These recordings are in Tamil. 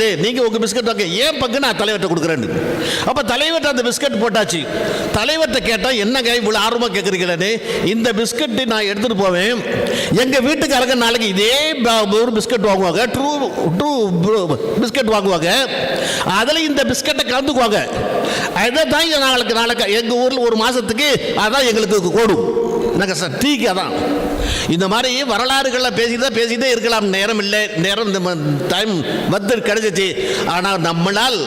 எடுத்து நீங்கள் உங்கள் பிஸ்கட் வாங்க ஏன் பங்கு நான் தலைவர்கிட்ட கொடுக்குறேன்னு? அப்போ தலைவர்கிட்ட அந்த பிஸ்கட் போட்டாச்சு. தலைவர்கிட்ட கேட்டால் என்னங்க இவ்வளோ ஆர்வமாக கேட்குறீங்களே இந்த பிஸ்கட்டு நான் எடுத்துகிட்டு போவேன். எங்கள் வீட்டுக்காரங்க நாளைக்கு இதே ஒரு பிஸ்கட் வாங்குவாங்க. ட்ரூ ட்ரூ பிஸ்கட் வாங்குவாங்க. அதில் இந்த பிஸ்கட்டை கலந்துக்குவாங்க. அதை தான் நாளைக்கு நாளைக்கு எங்கள் ஊரில் ஒரு மாதத்துக்கு அதான் எங்களுக்கு கோடும் எனக்கு சார் டீக்கு அதான். இந்த மாதிரி வரலாறுகளில் பேசிட்டு தான் பேசிட்டே இருக்கலாம். நேரம் இல்லை. நேரம் இந்த டைம் வந்து கிடைச்சிச்சு ஆனால் நம்மளால்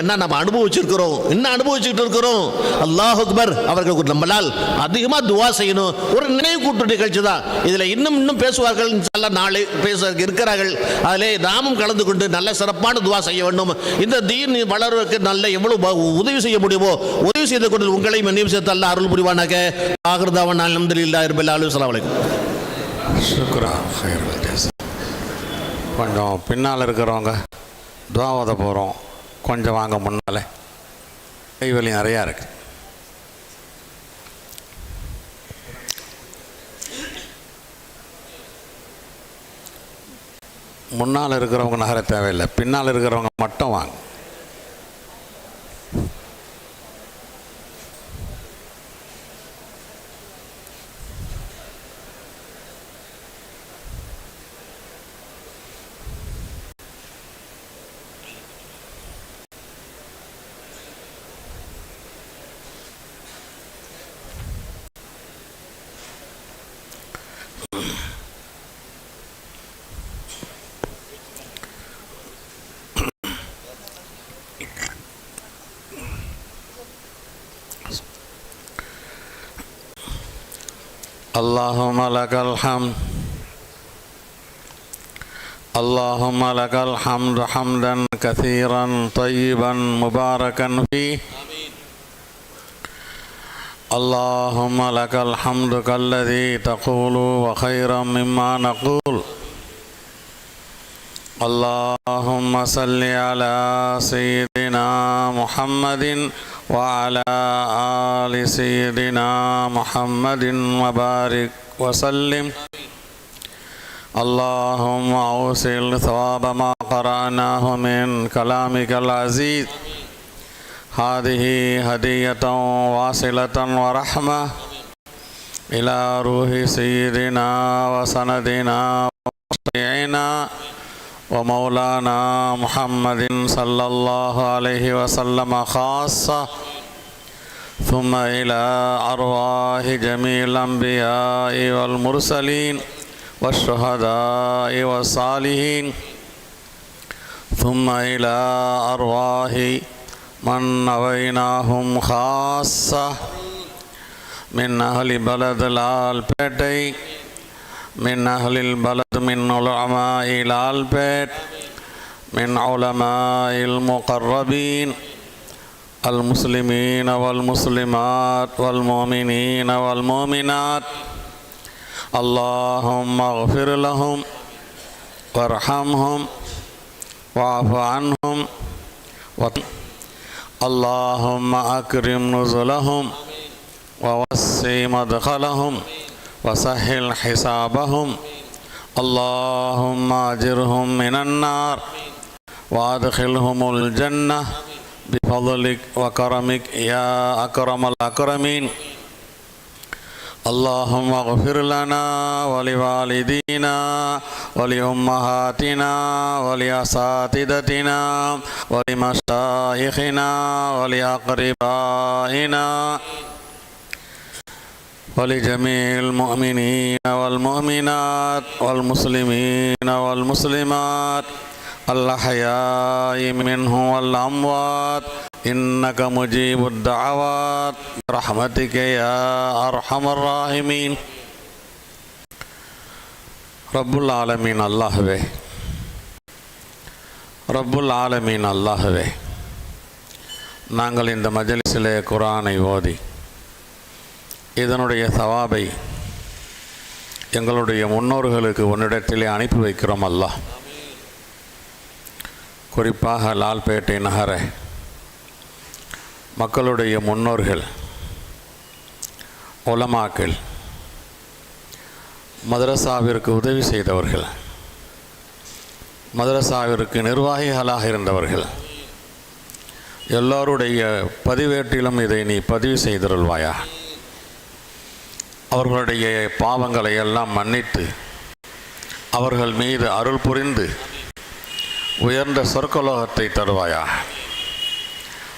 என்ன நம்ம அனுபவிச்சிருக்கிறோம்? என்ன அனுபவிச்சுட்டு இருக்கிறோம்? அல்லாஹ் அக்பர் அவர்களுக்கு நம்மளால் அதிகமாக துவா செய்யணும். ஒரு நினைவு கூட்டு நிகழ்ச்சி தான். இதில் இன்னும் இன்னும் பேசுவார்கள். நல்ல நாளை பேச இருக்கிறார்கள். அதிலே நாமும் கலந்து கொண்டு நல்ல சிறப்பான துவா செய்ய வேண்டும். இந்த தீன் வளர்வதற்கு நல்ல எவ்வளவு உதவி செய்ய முடியுமோ உதவி செய்து கொண்டு உங்களையும் மன்னிப்பு அல்ல அருள் புரிவானாக. ஆகிருதாவன் அலமதுல்லா இருபில் அலு அலாம் வலைக்கும் சுக்ரா கொஞ்சம் பின்னால் இருக்கிறவங்க துவாவத போகிறோம் கொஞ்சம் வாங்க முன்னால். கைவலி நிறையா இருக்கு. முன்னால் இருக்கிறவங்க நகர தேவையில்லை. பின்னால் இருக்கிறவங்க மட்டும் வாங்க. اللهم لك الحمد. اللهم لك الحمد حمدا كثيرا طيبا مباركا فيه. اللهم لك الحمد كالذي تقول وخيرا مما نقول. اللهم صل على سيدنا محمد وعلى آل سيدنا محمد وبارك وسلم. اللهم أوصل ثواب ما قرأناه من كلامك العزيز. هذه هدية واصلة ورحمة إلى روح سيدنا وسندنا وشفيعنا ومولانا محمد صلى الله عليه وسلم خاصة. ثم إلى أرواح جميع الأنبياء والمرسلين والشهداء والصالحين. ثم إلى أرواح من نويناهم خاصة. من أهل بلد الآلبيتي من أهل البلد من علماء الآلبيت من علماء المقربين المسلمين والمسلمات والمؤمنين والمؤمنات. اللهم اغفر لهم وارحمهم واعف عنهم اللهم أكرم نزلهم ووسع مدخلهم. وسهل حسابهم. اللهم أجرهم من النار وأدخلهم الجنة بفضلك وكرمك يا أكرم الأكرمين. اللهم اغفر لنا ولوالدينا ولأمهاتنا ولأساتذتنا ولمشايخنا ولأقربائنا. ولجميع المؤمنين والمؤمنات والمسلمين والمسلمات الأحياء منهم والأموات إنك مجيب الدعوات برحمتك يا أرحم الراحمين ரப்புல் ஆலமீன் அல்லாஹ்வே ரப்புல் ஆலமீன் அல்லாஹ்வே நாங்கள் இந்த மஜலிஸிலே குரானை ஓதி இதனுடைய சவாபை எங்களுடைய முன்னோர்களுக்கு உன்னிடத்திலே அனுப்பி வைக்கிறோம் அல்ல. குறிப்பாக லால்பேட்டை நகர மக்களுடைய முன்னோர்கள் உலமாக்கள் மதரசாவிற்கு உதவி செய்தவர்கள் மதரசாவிற்கு நிர்வாகிகளாக இருந்தவர்கள் எல்லோருடைய பதிவேட்டிலும் இதை நீ பதிவு செய்திருள்வாயா அவர்களுடைய பாவங்களை எல்லாம் மன்னித்து அவர்கள் மீது அருள் புரிந்து உயர்ந்த சொர்க்கலோகத்தை தருவாயா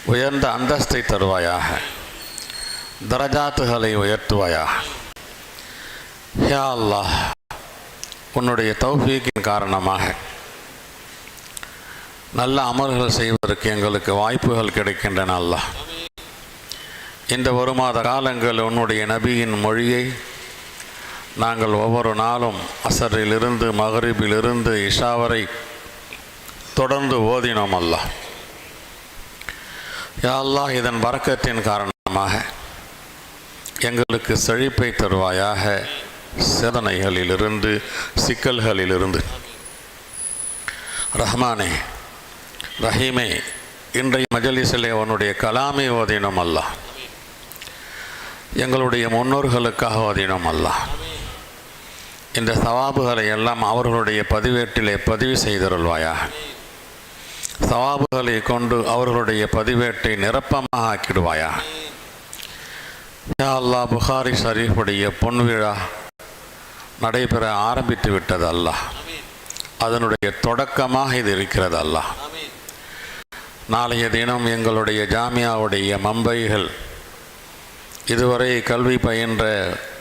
உயர்ந்த அந்தஸ்தை தருவாயாக தரஜாத்துகளை உயர்த்துவாயா ஹே அல்லாஹ் உன்னுடைய தௌஃபீக்கின் காரணமாக நல்ல அமல்கள் செய்வதற்கு எங்களுக்கு வாய்ப்புகள் கிடைக்கின்றன அல்லாஹ். இந்த ஒரு மாத காலங்கள் உன்னுடைய நபியின் மொழியை நாங்கள் ஒவ்வொரு நாளும் அசரிலிருந்து மகரிபிலிருந்து இஷா வரை தொடர்ந்து ஓதினோம் அல்லா. யாழ்லா அல்லாஹ் இதன் வரக்கத்தின் காரணமாக எங்களுக்கு செழிப்பை தருவாயாக சேதனைகளிலிருந்து சிக்கல்களிலிருந்து. ரஹ்மானே ரஹீமே இன்றைய மஜலிசிலே உன்னுடைய கலாமை ஓதினோம் அல்லாஹ் எங்களுடைய முன்னோர்களுக்காக ஓதினோம் அல்ல இந்த சவாபுகளை எல்லாம் அவர்களுடைய பதிவேட்டிலே பதிவு செய்தருள்வாயாக. சவாபுகளை கொண்டு அவர்களுடைய பதிவேட்டை நிரப்பமாக ஆக்கிடுவாயாக. யா அல்லாஹ் புகாரி ஷரீஃபுடைய பொன்விழா நடைபெற ஆரம்பித்து விட்டது அல்லாஹ். அதனுடைய தொடக்கமாக இது இருக்கிறது அல்லாஹ். நாளைய தினம் எங்களுடைய ஜாமியாவுடைய மம்பைகள் இதுவரை கல்வி பயின்ற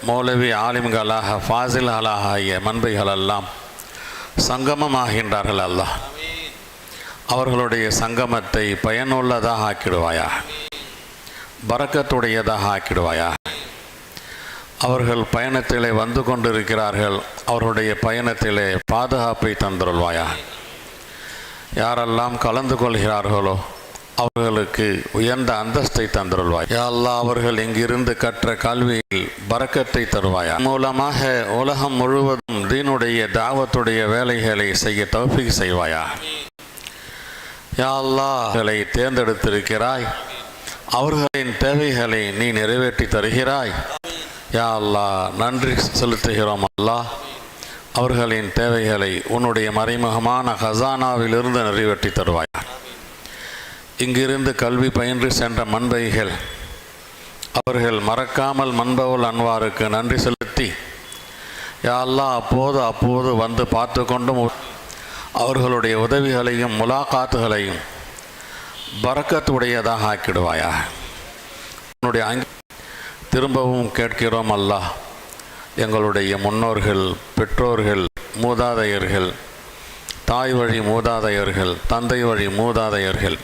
மௌலவி ஆலிம்களாக ஃபாசில்களாக ஆகிய மண்பைகளெல்லாம் சங்கமமாகின்றார்கள் அல்லாஹ் அவர்களுடைய சங்கமத்தை பயனுள்ளதாக ஆக்கிடுவாயா பறக்கத்துடையதாக ஆக்கிடுவாயா அவர்கள் பயணத்திலே வந்து கொண்டிருக்கிறார்கள் அவர்களுடைய பயணத்திலே பாதுகாப்பை தந்துருள்வாயா யாரெல்லாம் கலந்து கொள்கிறார்களோ அவர்களுக்கு உயர்ந்த அந்தஸ்தை தந்தருள்வாய். யாழ்லா அல்லாஹ் அவர்கள் இங்கிருந்து கற்ற கல்வியில் பறக்கத்தை தருவாயா? மூலமாக உலகம் முழுவதும் தீனுடைய தாவத்துடைய வேலைகளை செய்ய தௌஃபீக் செய்வாயா? யா அல்லாஹ்களை தேர்ந்தெடுத்திருக்கிறாய். அவர்களின் தேவைகளை நீ நிறைவேற்றி தருகிறாய். யா அல்லாஹ் நன்றி செலுத்துகிறோம் அல்லாஹ். அவர்களின் தேவைகளை உன்னுடைய மறைமுகமான ஹசானாவிலிருந்து நிறைவேற்றி தருவாயா? இங்கிருந்து கல்வி பயின்று சென்ற மண்பைகள் அவர்கள் மறக்காமல் மண்பவுல் அன்வாருக்கு நன்றி செலுத்தி யாரெல்லாம் அப்போது அப்போது வந்து பார்த்து கொண்டும் அவர்களுடைய உதவிகளையும் முலாகாத்துகளையும் பறக்கத்துடையதாக ஆக்கிடுவாயா உன்னுடைய அங்க திரும்பவும் கேட்கிறோம் அல்லாஹ் எங்களுடைய முன்னோர்கள் பெற்றோர்கள் மூதாதையர்கள் தாய் வழி மூதாதையர்கள் தந்தை வழி மூதாதையர்கள்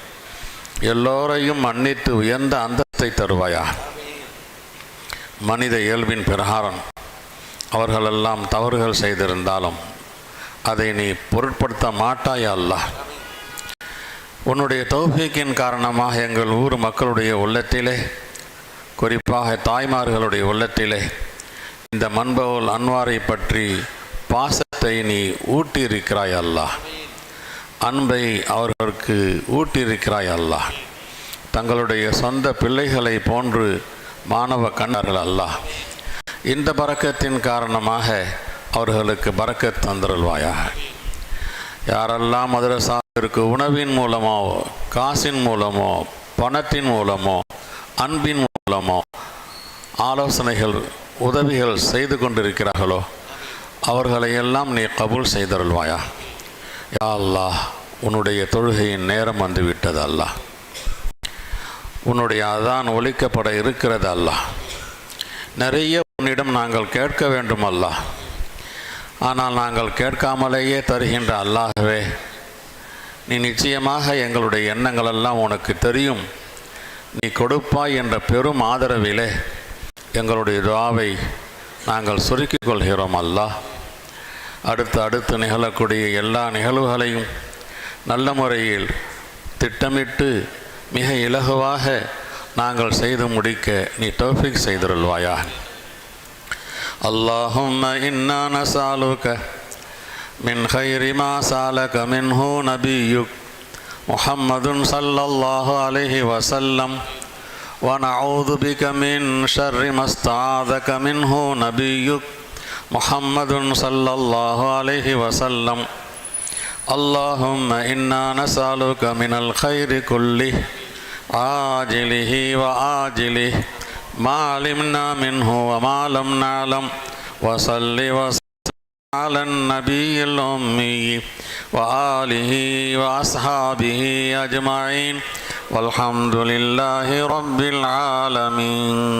எல்லோரையும் மன்னித்து உயர்ந்த அந்தஸ்தை தருவாயா? மனித இயல்பின் பிரகாரம் அவர்களெல்லாம் தவறுகள் செய்திருந்தாலும் அதை நீ பொருட்படுத்த மாட்டாயா அல்ல. உன்னுடைய தௌஃபீக்கின் காரணமாக எங்கள் ஊர் மக்களுடைய உள்ளத்திலே குறிப்பாக தாய்மார்களுடைய உள்ளத்திலே இந்த மண்பவுல் அன்வாரை பற்றி பாசத்தை நீ ஊட்டியிருக்கிறாய் அல்லாஹ் அன்பை அவர்களுக்கு ஊட்டியிருக்கிறாய் அல்லாஹ். தங்களுடைய சொந்த பிள்ளைகளை போன்று மாணவ கண்ணர்கள் அல்லாஹ். இந்த பறக்கத்தின் காரணமாக அவர்களுக்கு பறக்கத் தந்திருவாயாக யாரெல்லாம் மதுரசாவிற்கு உணவின் மூலமோ காசின் மூலமோ பணத்தின் மூலமோ அன்பின் மூலமோ ஆலோசனைகள் உதவிகள் செய்து கொண்டிருக்கிறார்களோ அவர்களை எல்லாம் நீ கபூல் செய்தருள்வாயா யா அல்லாஹ் உன்னுடைய தொழுகையின் நேரம் வந்துவிட்டது அல்லாஹ். உன்னுடைய அதான் ஒழிக்கப்பட இருக்கிறது அல்லாஹ். நிறைய உன்னிடம் நாங்கள் கேட்க வேண்டும் அல்லாஹ். ஆனால் நாங்கள் கேட்காமலேயே தருகின்ற அல்லாகவே நீ நிச்சயமாக எங்களுடைய எண்ணங்களெல்லாம் உனக்கு தெரியும். நீ கொடுப்பாய் என்ற பெரும் ஆதரவிலே எங்களுடைய துவாவை நாங்கள் சுருக்கிக் கொள்கிறோம் அல்லாஹ். அடுத்து அடுத்து நிகழக்கூடிய எல்லா நிகழ்வுகளையும் நல்ல முறையில் திட்டமிட்டு மிக இலகுவாக நாங்கள் செய்து முடிக்க நீ தௌஃபிக் செய்திருள்வாயா اللهم إنا نسألك من خير ما سألك منه نبيك محمد صلى الله عليه وسلم ونعوذ بك من شر ما استعاذك منه نبيك محمد صلى الله عليه وسلم اللهم إنا نسألك من الخير كله عاجله وآجله ما علمنا منه وما لم نعلم وصل وسلم على النبي الأمي وآله وأصحابه أجمعين والحمد لله رب العالمين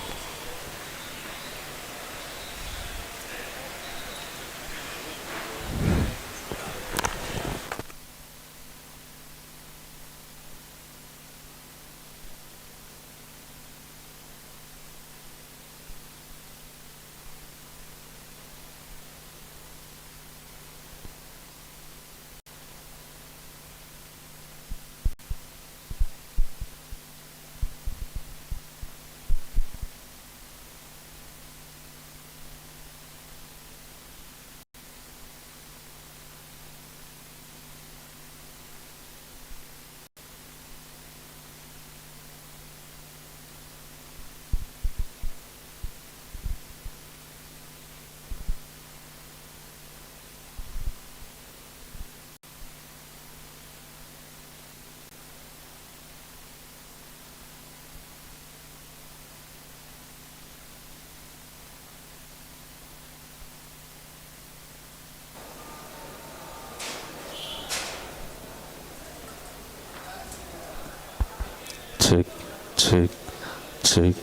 즉, 즉, 즉.